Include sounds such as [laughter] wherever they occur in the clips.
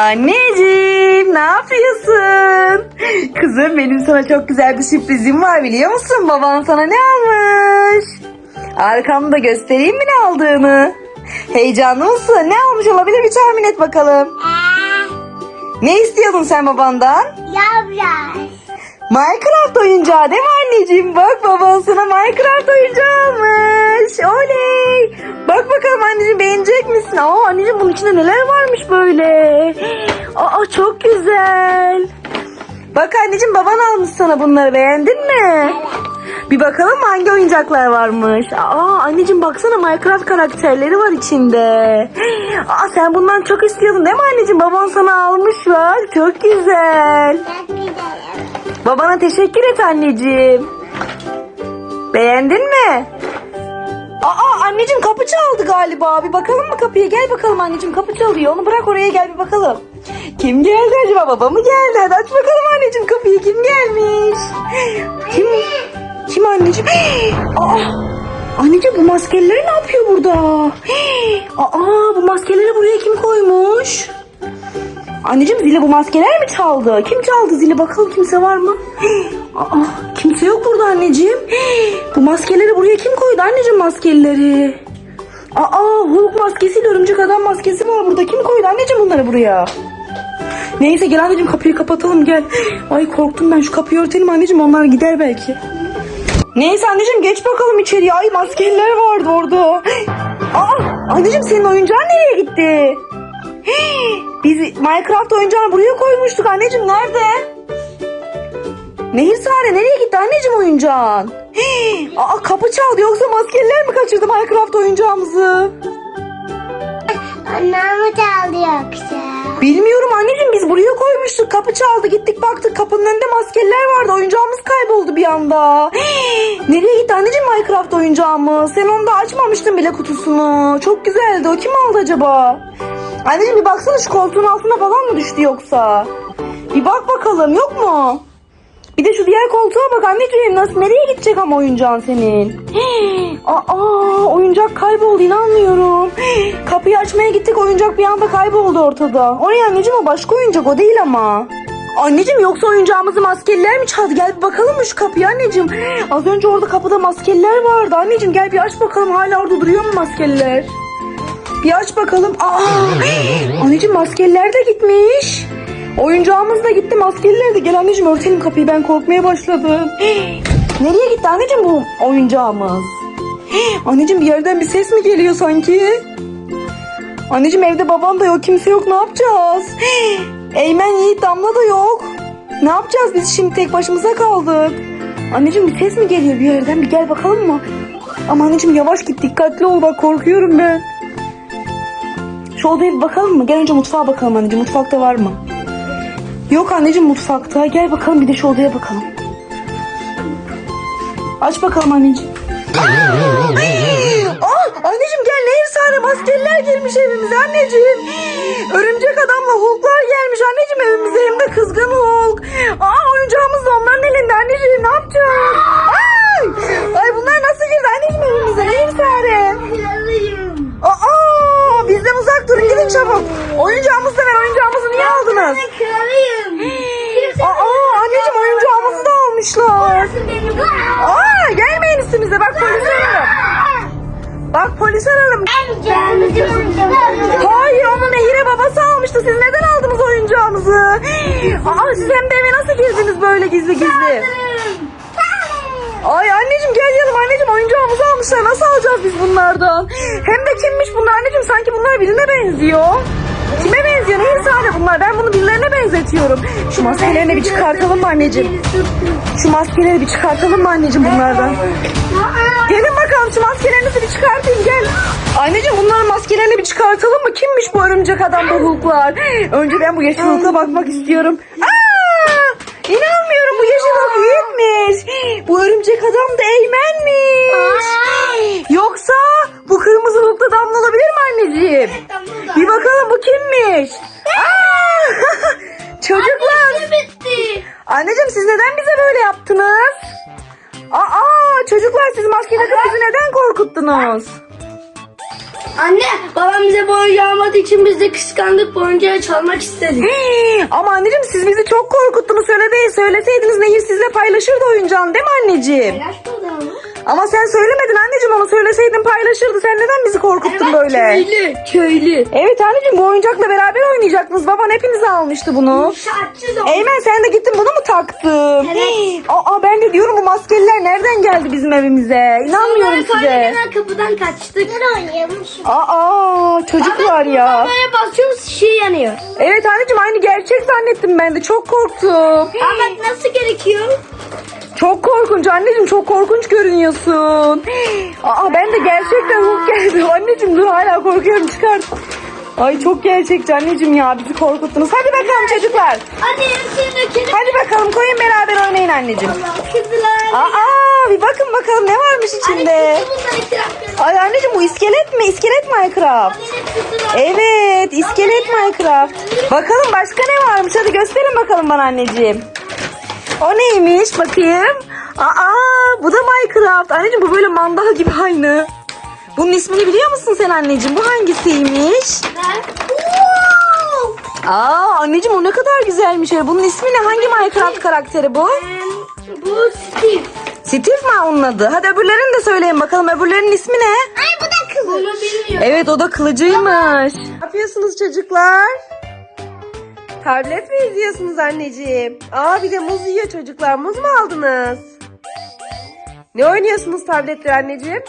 Anneciğim ne yapıyorsun? Kızım benim sana çok güzel bir sürprizim var biliyor musun? Baban sana ne almış? Arkamda göstereyim mi ne aldığını? Heyecanlı mısın? Ne almış olabilir bir tahmin et bakalım. Ne istiyordun sen babandan? Yavrum. Minecraft oyuncağı değil mi anneciğim? Bak baban sana Minecraft oyuncağı almış. Oley. Bak bakalım anneciğim beğenecek misin? Aa anneciğim bunun içinde neler varmış böyle. Aa çok güzel. Bak anneciğim baban almış sana bunları beğendin mi? Bir bakalım hangi oyuncaklar varmış. Aa anneciğim baksana Minecraft karakterleri var içinde. Aa sen bundan çok istiyordun değil mi anneciğim? Baban sana almış bak. Çok güzel. Babana teşekkür et anneciğim. Beğendin mi? Aa anneciğim kapı çaldı galiba. Bir bakalım mı kapıya? Gel bakalım anneciğim kapı çalıyor. Onu bırak oraya gel bir bakalım. Kim geldi acaba? Baba mı geldi? Hadi aç bakalım anneciğim kapıyı. Kim gelmiş? Kim? Kim anneciğim? [gasps] Aa, anneciğim bu maskeler ne yapıyor burada? [gasps] Aa bu maskeleri buraya kim koymuş? Anneciğim zili bu maskeler mi çaldı? Kim çaldı zili? Bakalım kimse var mı? [gasps] Aa, kimse yok burada anneciğim. [gasps] Bu maskeleri buraya kim koydu anneciğim maskeleri? Aa Hulk maskesiyle örümcek adam maskesi var burada. Kim koydu anneciğim bunları buraya? Neyse gel anneciğim kapıyı kapatalım gel. [gasps] Ay korktum ben şu kapıyı örtelim anneciğim onlar gider belki. Neyse anneciğim geç bakalım içeriye. Ay maskeler vardı orada. Aa anneciğim senin oyuncağın nereye gitti? [gasps] Biz Minecraft oyuncağını buraya koymuştuk anneciğim nerede? Nehir Sare nereye gitti anneciğim oyuncağın? [gasps] Aa kapı çaldı yoksa maskeler mi kaçırdı Minecraft oyuncağımızı? Annem mi çaldı yoksa? Bilmiyorum anneciğim biz buraya koymuştuk. Kapı çaldı gittik baktık kapının önünde maskeler vardı. Oyuncağımız kayboldu bir anda. [gasps] Nereye gitti anneciğim Minecraft oyuncağımız? Sen onu da açmamıştın bile kutusunu. Çok güzeldi. O kim aldı acaba? Anneciğim bir baksana şu koltuğun altına falan mı düştü yoksa? Bir bak bakalım yok mu? Bir de şu diğer koltuğa bak anneciğim nasıl nereye gidecek ama oyuncağın senin? [gasps] Aa oyuncak kayboldu inanmıyorum. [gasps] Kapıyı açmaya gittik oyuncak bir anda kayboldu ortada. O ne anneciğim o başka oyuncak o değil ama. Anneciğim yoksa oyuncağımızı maskeliler mi çaldı? Gel bir bakalım mı şu kapıyı anneciğim? [gasps] Az önce orada kapıda maskeliler vardı. Anneciğim gel bir aç bakalım hala orada duruyor mu maskeliler? Bir aç bakalım. Aa, anneciğim maskeliler de gitmiş. Oyuncağımız da gitti maskeliler de. Gel anneciğim örtelim kapıyı ben korkmaya başladım. [gasps] Nereye gitti anneciğim bu oyuncağımız? [gasps] Anneciğim bir yerden bir ses mi geliyor sanki? Anneciğim evde babam da yok kimse yok ne yapacağız? [gasps] Eymen Yiğit Damla da yok. Ne yapacağız biz şimdi tek başımıza kaldık. Anneciğim bir ses mi geliyor bir yerden bir gel bakalım mı? Ama anneciğim yavaş git dikkatli ol bak korkuyorum ben. Şu odaya bir bakalım mı? Gel önce mutfağa bakalım anneciğim. Mutfakta var mı? Yok anneciğim mutfakta. Gel bakalım bir de şu odaya bakalım. Aç bakalım anneciğim. Aa, [laughs] anneciğim gel nehir sare maskeliler gelmiş evimize anneciğim. Örümcek adamla Hulk'lar gelmiş anneciğim evimize hem de kızgın Hulk. Aa oyuncağımız da onların elinde anneciğim ne yapacağız? Ay, ay bunlar nasıl girdi anneciğim evimize nehir sare? Kralıyım. Aa, bizden uzak durun gidin çabuk. Oyuncağımızı da ver oyuncağımızı niye aldınız? Kralıyım. Kimse Aa anneciğim oyuncağımızı da almışlar. benim. Aa gelmeyin üstümüze bak polis ararım. Bak polis ararım. Hayır onu Nehir'e babası almıştı. Siz neden aldınız oyuncağımızı? Aa siz hem de eve nasıl girdiniz böyle gizli gizli? Ay anneciğim gel yanıma anneciğim oyuncağımızı almışlar. Nasıl alacağız biz bunlardan? Hem de kimmiş bunlar anneciğim sanki bunlar birine benziyor. Kime benziyor? Nehir sahne bunlar. Ben bunu birilerine benzetiyorum. Şu maskelerini bir çıkartalım mı anneciğim? Şu maskeleri bir çıkartalım mı anneciğim bunlardan? Gelin bakalım şu maskelerinizi bir çıkartayım gel. Anneciğim bunların maskelerini bir çıkartalım mı? Kimmiş bu örümcek adam bu Hulk'lar? Önce ben bu yeşil Hulk'a bakmak istiyorum. Aa! İnanmıyorum bu yeşil Hulk yiğitmiş. Bu örümcek adam da Eymen'miş. Yoksa bu kırmızı da Damla olabilir mi anneciğim? Bir bakalım bu kimmiş? Aa! [laughs] Çocuklar. bitti. Anneciğim siz neden bize böyle yaptınız? Aa çocuklar siz maske takıp bizi neden korkuttunuz? Anne babam bize bu oyuncağı almadığı için biz de kıskandık bu oyuncağı çalmak istedik. Ama anneciğim siz bizi çok korkuttunuz. Söyle söyleseydiniz Nehir sizle paylaşırdı oyuncağını değil mi anneciğim? Paylaşmadı ama. Ama sen söylemedin anneciğim onu söyleseydin paylaşırdı. Sen neden bizi korkuttun böyle? Köylü köylü. Evet anneciğim bu oyuncakla beraber oynayacaktınız. Baban hepinize almıştı bunu. Şartçı da Eymen sen de gittin bunu mu taktın? Evet. Aa ben de diyorum bu maskeliler nereden geldi bizim evimize? İnanmıyorum size. Kaybeden kapıdan kaçtık. Ne oynuyormuş? Aa çocuklar ya. Böyle basıyoruz şey yanıyor. Evet anneciğim aynı gerçek zannettim ben de çok korktum. Ama nasıl gerekiyor? Çok korkunç anneciğim çok korkunç görünüyorsun. Aa ben de gerçekten Hulk geldi. Anneciğim dur hala korkuyorum çıkart. Ay çok gerçekçi anneciğim ya bizi korkuttunuz. Hadi bakalım çocuklar. Hadi hepsini dökelim. Hadi bakalım koyun beraber oynayın anneciğim. Kızlar. Aa bir bakın bakalım ne varmış içinde. Ay anneciğim bu iskelet mi? İskelet Minecraft. Evet iskelet Minecraft. Bakalım başka ne varmış hadi gösterin bakalım bana anneciğim. O neymiş bakayım. Aa bu da Minecraft. Anneciğim bu böyle mandal gibi aynı. Bunun ismini biliyor musun sen anneciğim? Bu hangisiymiş? Aa anneciğim o ne kadar güzelmiş. Bunun ismi ne? Hangi Minecraft karakteri bu? Bu Steve. Steve mi onun adı? Hadi öbürlerini de söyleyin bakalım. Öbürlerinin ismi ne? Ay bu da kız. Bunu bilmiyorum. Evet o da kılıcıymış. Ne yapıyorsunuz çocuklar? Tablet mi izliyorsunuz anneciğim? Aa bir de muz yiyor çocuklar. Muz mu aldınız? Ne oynuyorsunuz tabletle anneciğim?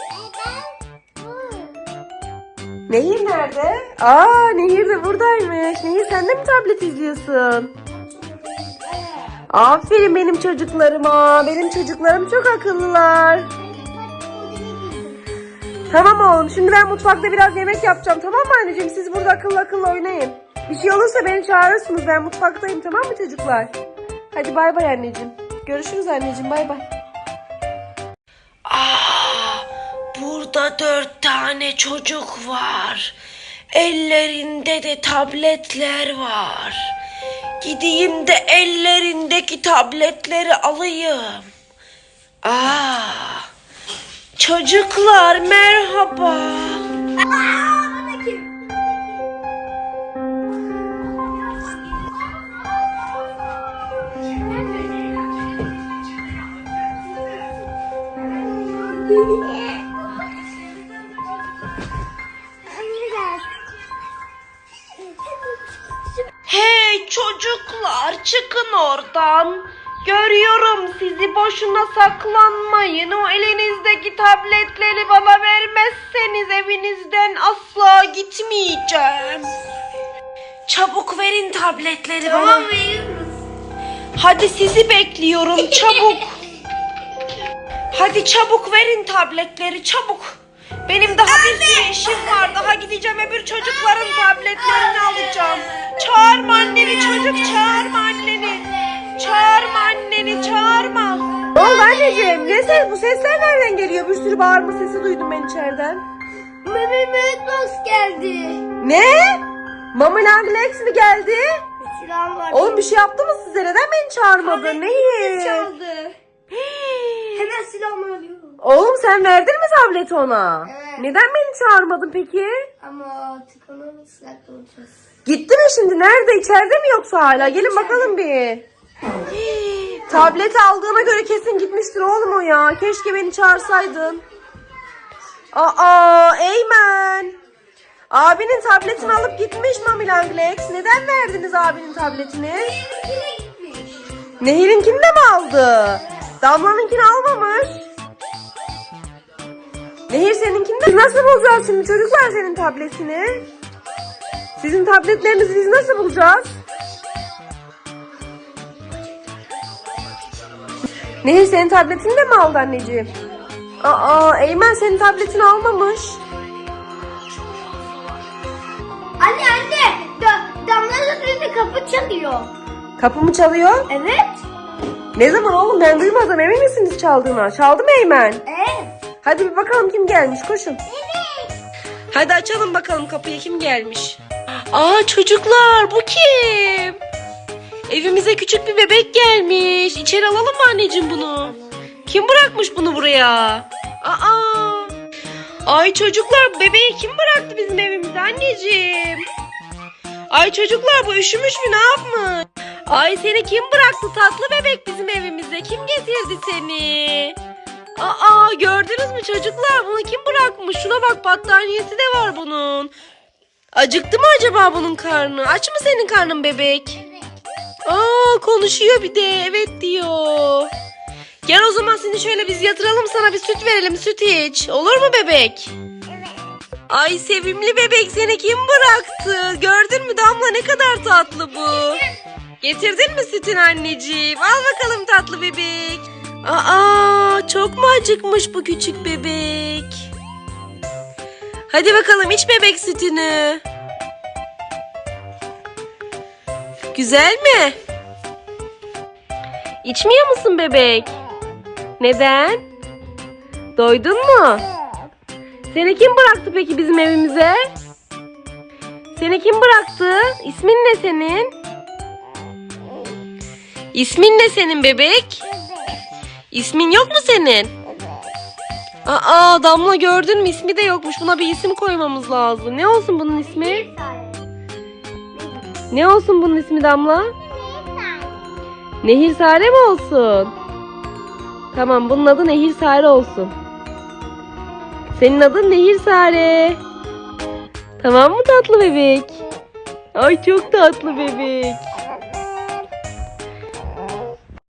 Nehir nerede? Aa Nehir de buradaymış. Nehir sen de mi tablet izliyorsun? Aferin benim çocuklarıma. Benim çocuklarım çok akıllılar. Tamam oğlum şimdi ben mutfakta biraz yemek yapacağım tamam mı anneciğim? Siz burada akıllı akıllı oynayın. Bir şey olursa beni çağırırsınız ben mutfaktayım tamam mı çocuklar? Hadi bay bay anneciğim. Görüşürüz anneciğim bay bay. Aa, burada dört tane çocuk var. Ellerinde de tabletler var. Gideyim de ellerindeki tabletleri alayım. Aa, çocuklar merhaba. Hey çocuklar çıkın oradan. Görüyorum sizi boşuna saklanmayın. O elinizdeki tabletleri bana vermezseniz evinizden asla gitmeyeceğim. Çabuk verin tabletleri bana. Tamam. Hadi sizi bekliyorum çabuk. [laughs] Hadi çabuk verin tabletleri çabuk. Benim daha bir sürü işim var. Daha gideceğim öbür çocukların tabletlerini alacağım. Çağırma anneni çocuk çağırma anneni. Çağırma anneni çağırma. Ne oldu anneciğim? Ne ses? Bu sesler nereden geliyor? Bir sürü bağırma sesi duydum ben içeriden. Mehmet Mehmet geldi. Ne? Mama Langlex mi geldi? Silah var. Oğlum bir şey yaptı mı size? Neden beni çağırmadın? Neyi? çaldı. [gasps] Hemen silahımı alıyorum. Oğlum sen verdin mi tableti ona? Evet. Neden beni çağırmadın peki? Ama tıkanamı silah olacağız. Gitti mi şimdi? Nerede? İçeride mi yoksa hala? Gelin bakalım bir. [gasps] Tableti aldığına göre kesin gitmiştir oğlum o ya. Keşke beni çağırsaydın. Aa, Eymen. Abinin tabletini alıp gitmiş Mami Langlex. Neden verdiniz abinin tabletini? Nehir'inkini de mi aldı? Damla'nınkini almamış. Nehir seninkini de nasıl bulacağız şimdi çocuklar senin tabletini? Sizin tabletlerinizi biz nasıl bulacağız? Nehir senin tabletini de mi aldı anneciğim? Aa Eymen senin tabletini almamış. Anne anne. Da, damla önünde kapı çalıyor. Kapı mı çalıyor? Evet. Ne zaman oğlum ben duymadım emin misiniz çaldığına? Çaldı mı Eymen? Evet. Hadi bir bakalım kim gelmiş koşun. Evet. Hadi açalım bakalım kapıya kim gelmiş. Aa çocuklar bu kim? Evimize küçük bir bebek gelmiş. İçeri alalım mı anneciğim bunu? Kim bırakmış bunu buraya? Aa. Ay çocuklar bebeği kim bıraktı bizim evimize anneciğim? Ay çocuklar bu üşümüş mü ne yapmış? Ay seni kim bıraktı tatlı bebek bizim evimize? Kim getirdi seni? Aa gördünüz mü çocuklar bunu kim bırakmış? Şuna bak battaniyesi de var bunun. Acıktı mı acaba bunun karnı? Aç mı senin karnın bebek? Aa konuşuyor bir de evet diyor. Gel o zaman seni şöyle biz yatıralım sana bir süt verelim süt iç. Olur mu bebek? Ay sevimli bebek seni kim bıraktı? Gördün mü Damla ne kadar tatlı bu. Getirdin mi sütün anneciğim? Al bakalım tatlı bebek. Aa çok mu acıkmış bu küçük bebek? Hadi bakalım iç bebek sütünü. Güzel mi? İçmiyor musun bebek? Neden? Doydun mu? Seni kim bıraktı peki bizim evimize? Seni kim bıraktı? İsmin ne senin? İsmin ne senin bebek? İsmin yok mu senin? Aa Damla gördün mü ismi de yokmuş. Buna bir isim koymamız lazım. Ne olsun bunun ismi? Ne olsun bunun ismi Damla? Nehir Sare mi olsun? Tamam bunun adı Nehir Sare olsun. Senin adın Nehir Sare. Tamam mı tatlı bebek? Ay çok tatlı bebek.